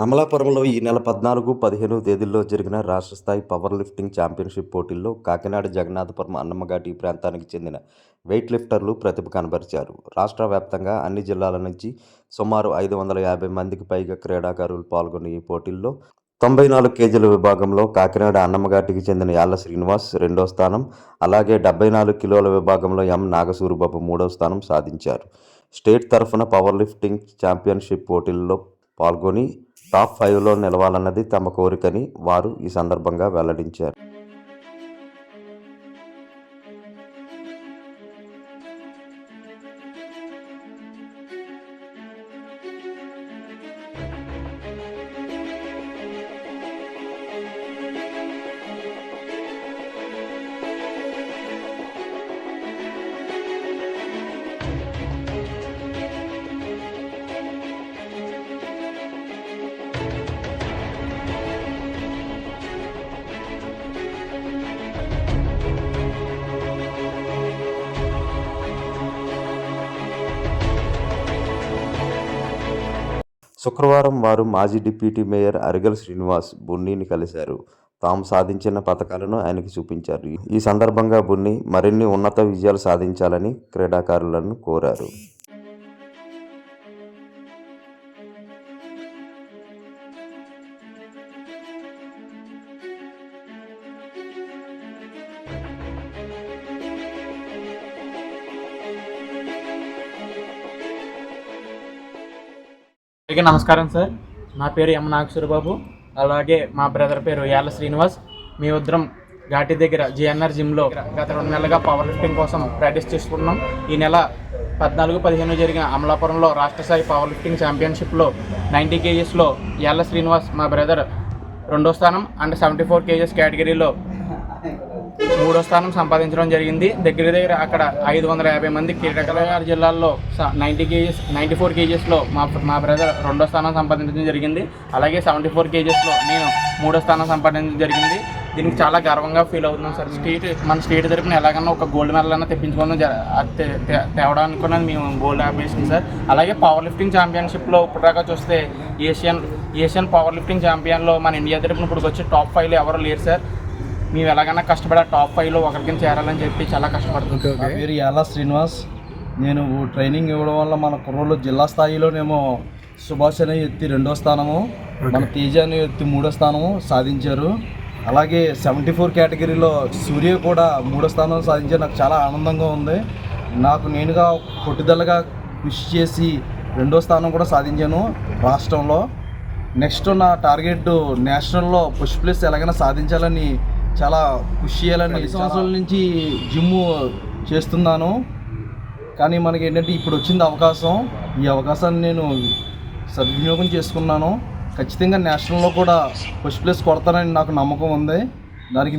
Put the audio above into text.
అమలాపురంలో ఈ నెల పద్నాలుగు పదిహేను తేదీల్లో జరిగిన రాష్ట్ర స్థాయి పవర్ లిఫ్టింగ్ ఛాంపియన్షిప్ పోటీల్లో కాకినాడ జగన్నాథపురం అన్నమ్మఘాటి ప్రాంతానికి చెందిన వెయిట్ లిఫ్టర్లు ప్రతిభ కనబరిచారు. రాష్ట్ర వ్యాప్తంగా అన్ని జిల్లాల నుంచి సుమారు ఐదు వందల యాభై మందికి పైగా క్రీడాకారులు పాల్గొన్న ఈ పోటీల్లో తొంభై నాలుగు కేజీల విభాగంలో కాకినాడ అన్నమ్మఘాటికి చెందిన యాళ్ళ శ్రీనివాస్ రెండో స్థానం అలాగే డెబ్బై నాలుగు కిలోల విభాగంలో ఎం. నాగసూరిబాబు మూడో స్థానం సాధించారు. స్టేట్ తరఫున పవర్ లిఫ్టింగ్ ఛాంపియన్షిప్ పోటీల్లో పాల్గొని టాప్ ఫైవ్లో నిలవాలన్నది తమ కోరికని వారు ఈ సందర్భంగా వెల్లడించారు. శుక్రవారం వారు మాజీ డిప్యూటీ మేయర్ అరిగల్ శ్రీనివాస్ బున్నీని కలిశారు. తాము సాధించిన పథకాలను ఆయనకి చూపించారు. ఈ సందర్భంగా బున్ని మరిన్ని ఉన్నత విజయాలు సాధించాలని క్రీడాకారులను కోరారు. అందరికీ నమస్కారం సార్. నా పేరు ఎం నాగేశ్వరబాబు అలాగే మా బ్రదర్ పేరు యాల శ్రీనివాస్. మీ ఉద్రం ఘాటి దగ్గర జిఎన్ఆర్ జిమ్లో గత రెండు నెలలుగా పవర్ లిఫ్టింగ్ కోసం ప్రాక్టీస్ చేసుకుంటున్నాం ఈ నెల పద్నాలుగు పదిహేను జరిగిన అమలాపురంలో రాష్ట్ర స్థాయి పవర్ లిఫ్టింగ్ ఛాంపియన్షిప్లో నైంటీ కేజీస్లో యాల శ్రీనివాస్ మా బ్రదర్ రెండో స్థానం అండ్ సెవెంటీ ఫోర్ కేజెస్ కేటగిరీలో మూడో స్థానం సంపాదించడం జరిగింది. దగ్గర దగ్గర అక్కడ ఐదు వందల యాభై మంది కీటకలగారు జిల్లాల్లో నైంటీ కేజీస్ నైంటీ ఫోర్ కేజీస్లో మా మా బ్రదర్ రెండో స్థానం సంపాదించడం జరిగింది. అలాగే సెవెంటీ ఫోర్ కేజీస్లో నేను మూడో స్థానం సంపాదించడం జరిగింది. దీనికి చాలా గర్వంగా ఫీల్ అవుతున్నాం సార్. స్టేట్ మన స్టేట్ తరపున ఎలాగన్నా ఒక గోల్డ్ మెడల్ అన్న తెప్పించుకోవడం జర- తే- మేము గోల్డ్ ఆపేసింది సార్. అలాగే పవర్ లిఫ్టింగ్ ఛాంపియన్షిప్లో ఇప్పటిదాకా చూస్తే ఏషియన్ ఏషియన్ పవర్ లిఫ్టింగ్ ఛాంపియన్లో మన ఇండియా తరపున ఇప్పుడు వచ్చి టాప్ ఫైవ్లో ఎవరు లేరు సార్. మేము ఎలాగైనా కష్టపడి టాప్ ఫైవ్లో ఒకరికి చేరాలని చెప్పి చాలా కష్టపడుతున్నాం. నా పేరు యాలా శ్రీనివాస్ నేను ట్రైనింగ్ ఇవ్వడం వల్ల మన కుర్రోళ్ళు జిల్లా స్థాయిలోనేమో సుభాష్ అనే ఎత్తి రెండో స్థానము మన తేజ అనే ఎత్తి మూడో స్థానము సాధించారు. అలాగే సెవెంటీ ఫోర్ కేటగిరీలో సూర్య కూడా మూడో స్థానం సాధించారు. నాకు చాలా ఆనందంగా ఉంది. నాకు నేనుగా పట్టుదలగా కృషి చేసి రెండో స్థానం కూడా సాధించాను రాష్ట్రంలో. నెక్స్ట్ నా టార్గెట్ నేషనల్లో పుష్ ప్లేస్ ఎలాగైనా సాధించాలని చాలా కృషి చేయాలని సంవత్సరాల నుంచి జిమ్ చేస్తున్నాను. కానీ మనకి ఏంటంటే ఇప్పుడు వచ్చింది అవకాశం. ఈ అవకాశాన్ని నేను సద్వినియోగం చేసుకున్నాను. ఖచ్చితంగా నేషనల్లో కూడా ఫస్ట్ ప్లేస్ కొడతానని నాకు నమ్మకం ఉంది. దానికి